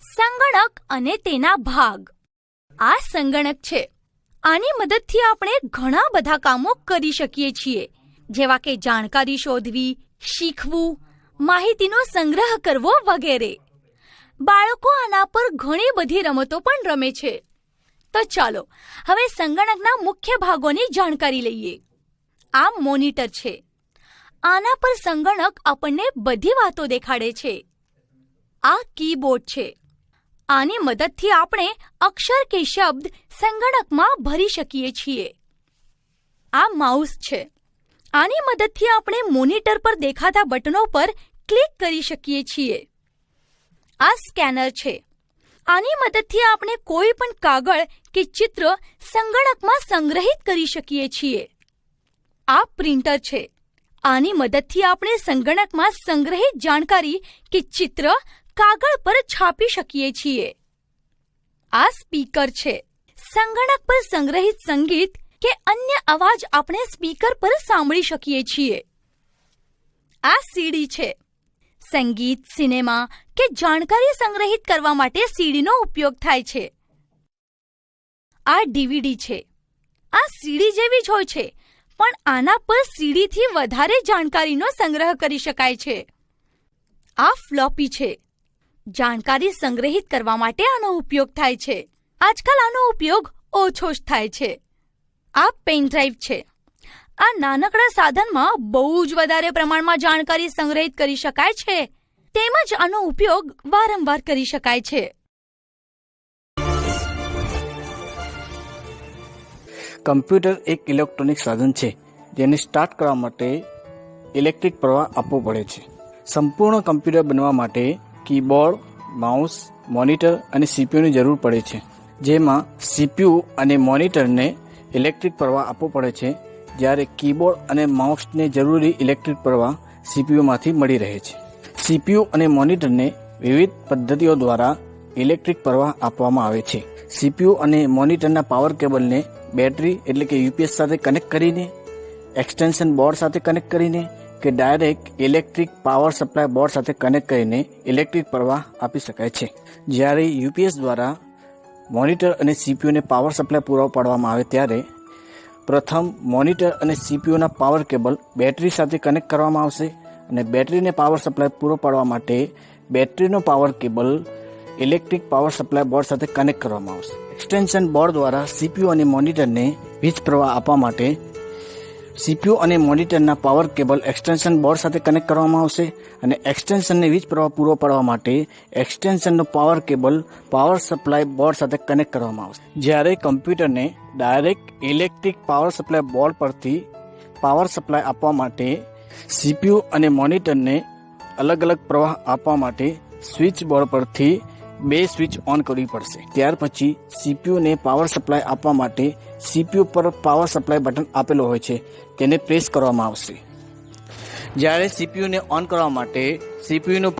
સંગણક અને તેના ભાગ. આ સંગણક છે. આની મદદથી આપણે ઘણા બધા કામો કરી શકીએ છીએ. જેવા કે જાણકારી શોધવી, શીખવું, માહિતીનો સંગ્રહ કરવો વગેરે. બાળકો આના પર ઘણી બધી રમતો પણ રમે છે. તો ચાલો, હવે સંગણકના મુખ્ય ભાગોની જાણકારી લઈએ. આ મોનિટર છે. આના પર સંગણક આપણને બધી વાતો દેખાડે છે. આ કીબોર્ડ છે. આની મદદથી આપણે અક્ષર કે શબ્દ સંગણકમાં ભરી શકીએ છીએ. આ માઉસ છે. આની મદદથી આપણે મોનિટર પર દેખાતા બટનો પર ક્લિક કરી શકીએ છીએ. આ સ્કેનર છે. આની મદદથી આપણે કોઈ પણ કાગળ કે ચિત્ર સંગણકમાં સંગ્રહિત કરી શકીએ છીએ. આ પ્રિન્ટર છે. આની મદદથી આપણે સંગણકમાં સંગ્રહિત જાણકારી કે ચિત્ર કાગળ પર છાપી શકીએ છીએ. આ સ્પીકર છે. સંગણક પર સંગ્રહિત સંગીત કે અન્ય અવાજ આપણે સ્પીકર પર સાંભળી શકીએ છીએ. આ સીડી છે. સંગીત, સિનેમા કે જાણકારી સંગ્રહિત કરવા માટે સીડીનો ઉપયોગ થાય છે. આ ડીવીડી છે. આ સીડી જેવી જ હોય છે, પણ આના પર સીડીથી વધારે જાણકારીનો સંગ્રહ કરી શકાય છે. આ ફ્લોપી છે. જાણકારી સંગ્રહિત કરવા માટે આનો ઉપયોગ થાય છે. આજકાલ આનો ઉપયોગ ઓછો જ થાય છે. આ પેન ડ્રાઈવ છે. આ નાનકડા સાધનમાં બહુ જ વધારે પ્રમાણમાં જાણકારી સંગ્રહિત કરી શકાય છે. તેમજ આનો ઉપયોગ વારંવાર કરી શકાય છે. કમ્પ્યુટર એક ઇલેક્ટ્રોનિક સાધન છે, જેને સ્ટાર્ટ કરવા માટે ઇલેક્ટ્રિક પ્રવાહ આપવો પડે છે. સંપૂર્ણ કમ્પ્યુટર બનવા માટે કીબોર્ડ, માઉસ, મોનિટર અને સીપીયુની જરૂર પડે છે, જેમાં સીપીયુ અને મોનિટરને ઇલેક્ટ્રિક પ્રવાહ આપવો પડે છે, જ્યારે કીબોર્ડ અને માઉસને જરૂરી ઇલેક્ટ્રિક પ્રવાહ સીપીયુમાંથી મળી રહે છે. સીપીયુ અને મોનિટરને વિવિધ પદ્ધતિઓ દ્વારા ઇલેક્ટ્રિક પ્રવાહ આપવામાં આવે છે. સીપીયુ અને મોનિટરના પાવર કેબલને બેટરી એટલે કે યુપીએસ સાથે કનેક્ટ કરીને, એક્સટેન્શન બોર્ડ સાથે કનેક્ટ કરીને કે direct electric power supply board સાથે કનેક્ટ કરીને ઇલેક્ટ્રિક પ્રવાહ આપી શકાય છે. જ્યારે યુપીએસ દ્વારા મોનિટર અને સીપીયુને પાવર સપ્લાય પૂરો પાડવામાં આવે ત્યારે પ્રથમ મોનિટર અને સીપીયુના પાવર કેબલ બેટરી સાથે કનેક્ટ કરવામાં આવશે અને બેટરીને પાવર સપ્લાય પૂરો પાડવા માટે બેટરીનો power cable electric power supply board સાથે કનેક્ટ કરવામાં આવશે. એક્સટેન્શન બોર્ડ દ્વારા સીપીયુ અને મોનિટરને વીજ પ્રવાહ આપવા માટે સીપીયુ અને મોનિટરના પાવર કેબલ એક્સટેન્શન બોર્ડ સાથે કનેક્ટ કરવામાં આવશે અને એક્સટેન્શનને વીજ પ્રવાહ પૂરો પાડવા માટે એક્સટેન્શનનો power cable, power supply board સાથે કનેક્ટ કરવામાં આવશે. જ્યારે કમ્પ્યુટરને direct electric power supply board પરથી પાવર સપ્લાય આપવા માટે સીપીયુ અને મોનિટરને અલગ અલગ પ્રવાહ આપવા માટે સ્વિચ બોર્ડ પરથી બે સ્વિચ ઓન કરવી પડશે. ત્યાર પછી સીપીયુને પાવર સપ્લાય આપવા માટે સીપીયુ પર પાવર સપ્લાય બટન આપેલો હોય છે, તેને પ્રેસ કરવામાં આવશે. જ્યારે સીપીયુને ઓન કરવા માટે સીપીયુનું